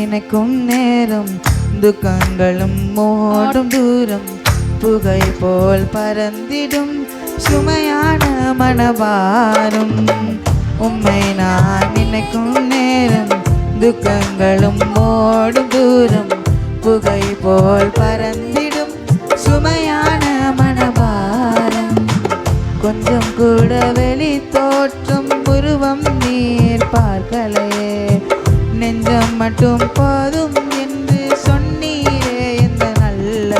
நினைக்கும் நேரம் துக்கங்களும் ஓடும் தூரம் புகை போல் பறந்திடும் சுமையான மனபாரம் உம்மை நான் நினைக்கும் நேரம் துக்கங்களும் ஓடும் தூரம் புகை போல் பறந்திடும் சுமையான மனபாரம் கொஞ்சம் கூட வெளி தோற்றம் உருவம் நீர் பார்க்கலையே. நெஞ்சம் மட்டும் போதும் என்று சொன்னீரே இந்த நல்ல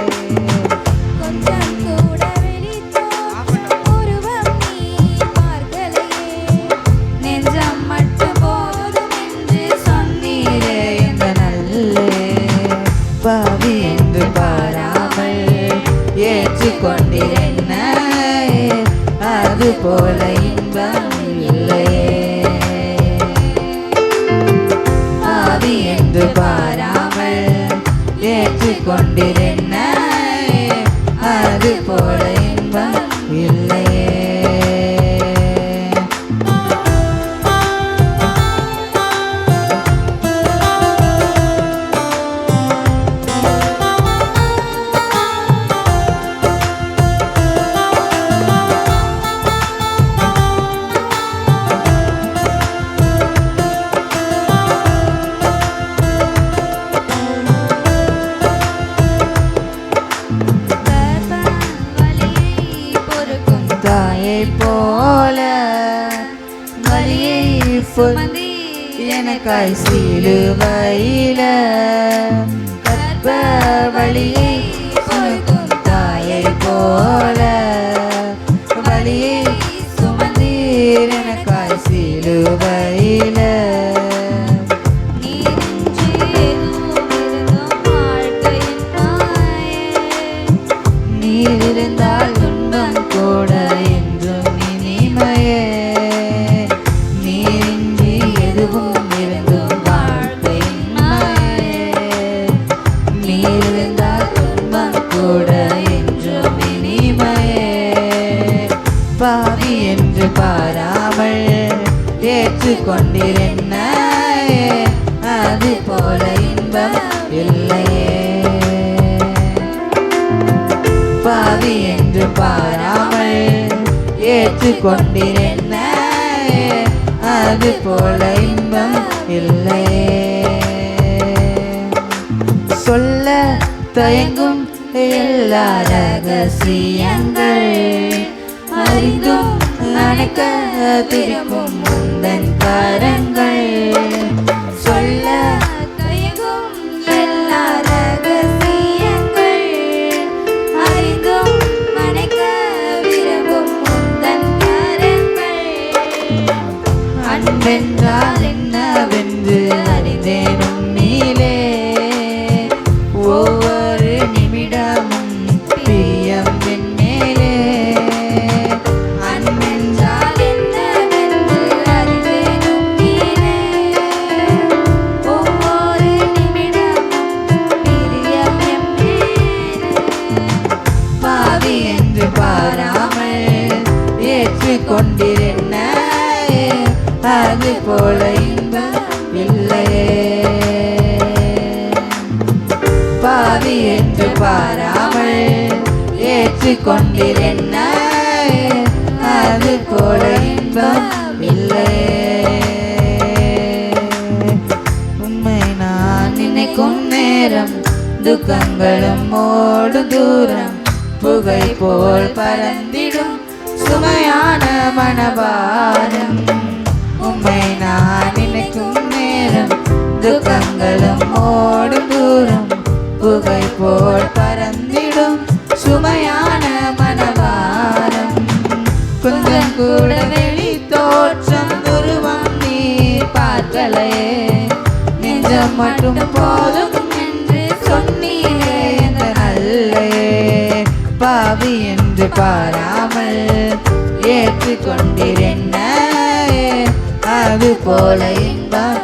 கொஞ்சம் கூட. நெஞ்சம் மட்டும் போதும் என்று சொன்னீரே இந்த நல்ல பாவி என்று பாராமல் ஏற்றுக்கொண்டிருந்த அது போல தாயை போல வலியை சுமந்தி எனக்காய் சிலுவையில கற்ப வழியை சுமக்கும் தாயை போல வழியை சுமந்தீர் எனக்காய் சிலுவையில பெற்று கொண்டிருந்த அது போல இன்பம் இல்லையே. பாவி என்று பாராமல் ஏற்றுக்கொண்டிருந்த அது போல இன்பம் இல்லையே சொல்ல தயங்கும் எல்லா ரகசியங்கள். அறிந்தும் அணைக்க திரும்பும் முந்தன் கரங்கள். பாவி என்று பாராமல் ஏற்றுக்கொண்டிருந்த அது போல இன்பம் இல்லையே. பாவி என்று பாராமல் ஏற்றுக்கொண்டிருந்த அது போல இன்பம் இல்லையே. உண்மை நான் நினைக்கும் நேரம் துக்கங்களும் ஓடும் தூரம். புகை போல் பறந்திடும் சுமையான மனபாரம். உம்மை நான் நினைக்கும் நேரம் துக்கங்களும் ஓடும் தூரம். புகை போல் பறந்திடும் சுமையான மனபாரம். கொஞ்சம் கூட வெளி தோற்றம் துருவம் நீ பார்க்கலையே. நெஞ்சம் மட்டும் போதும் பாவி என்று பாராமல் ஏற்றுக்கொண்டிருந்த அது போல இன்பம்